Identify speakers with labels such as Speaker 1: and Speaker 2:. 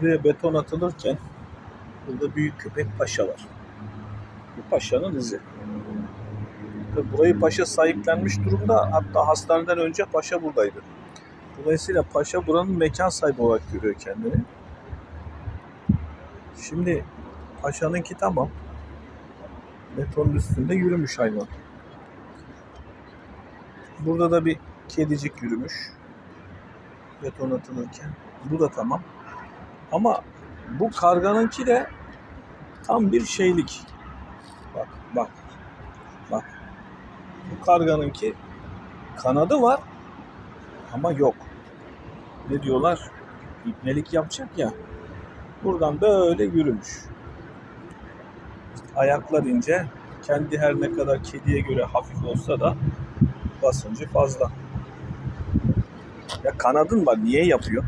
Speaker 1: Buraya beton atılırken burada büyük köpek paşa var. Bu paşanın izi. Burayı paşa sahiplenmiş durumda. Hatta hastaneden önce paşa buradaydı. Dolayısıyla paşa buranın mekan sahibi olarak görüyor kendini. Şimdi paşanınki tamam. Betonun üstünde yürümüş hayvan. Burada da bir kedicik yürümüş. Beton atılırken. Bu da tamam. Ama bu karganınki de tam bir şeylik. Bak bak. Bak. Bu karganınki kanadı var ama yok. Ne diyorlar? İpnelik yapacak ya. Buradan böyle yürümüş. Ayaklar ince. Kendi her ne kadar kediye göre hafif olsa da basıncı fazla. Ya kanadın var. Niye yapıyor?